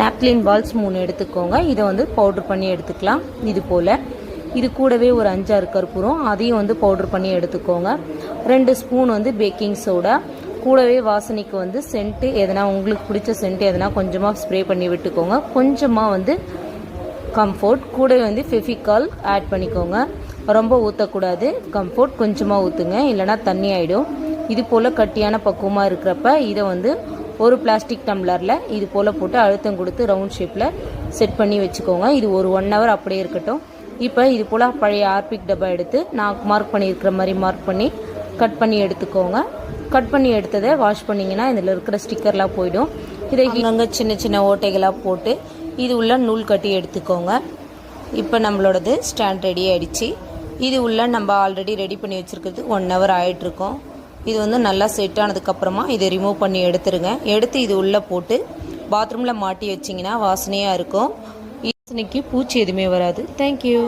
Napkin balls மூணு எடுத்துக்கோங்க. இதை வந்து பவுட்ரு பண்ணி எடுத்துக்கலாம். இது போல். இது கூடவே ஒரு அஞ்சாறு கற்பூரம். அதையும் வந்து பவுட்ரு பண்ணி எடுத்துக்கோங்க. ரெண்டு ஸ்பூன் வந்து பேக்கிங் சோடா கூடவே வாசனைக்கு வந்து சென்ட்டு எதனா உங்களுக்கு பிடிச்ச சென்ட் எதனா கொஞ்சமாக ஸ்ப்ரே பண்ணி விட்டுக்கோங்க. கொஞ்சமாக வந்து கம்ஃபோர்ட் கூடவே வந்து ஃபெஃபிகால் ஆட் பண்ணிக்கோங்க. ரொம்ப ஊற்றக்கூடாது கம்ஃபோர்ட் கொஞ்சமாக ஊற்றுங்க இல்லைனா தண்ணி ஆகிடும் இது போல் கட்டியான பக்குவமாக இருக்கிறப்ப இதை வந்து ஒரு பிளாஸ்டிக் டம்ளரில் இது போல் போட்டு அழுத்தம் கொடுத்து ரவுண்ட் ஷேப்பில் செட் பண்ணி வச்சுக்கோங்க. இது ஒரு ஒன் ஹவர் அப்படியே இருக்கட்டும். இப்போ இது போல் பழைய ஆர்பிக் டப்பா எடுத்து நான் மார்க் பண்ணியிருக்கிற மாதிரி மார்க் பண்ணி கட் பண்ணி எடுத்துக்கோங்க. கட் பண்ணி எடுத்ததை வாஷ் பண்ணிங்கன்னா இதில் இருக்கிற ஸ்டிக்கர்லாம் போயிடும். இதை அங்கங்கே சின்ன சின்ன ஓட்டைகளாக போட்டு இது உள்ள நூல் கட்டி எடுத்துக்கோங்க. இப்போ நம்மளோடது ஸ்டாண்ட் ரெடி ஆயிடுச்சு. இது உள்ள நம்ம ஆல்ரெடி ரெடி பண்ணி வச்சுருக்கிறது ஒன் ஹவர் ஆகிட்ருக்கோம் இது வந்து நல்லா செட் ஆனதுக்கப்புறமா இதை ரிமூவ் பண்ணி எடுத்துருங்க. எடுத்து இது உள்ளே போட்டு பாத்ரூமில் மாட்டி வச்சிங்கன்னா வாசனையாக இருக்கும். வாசனைக்கு பூச்சி எதுவுமே வராது. தேங்க்யூ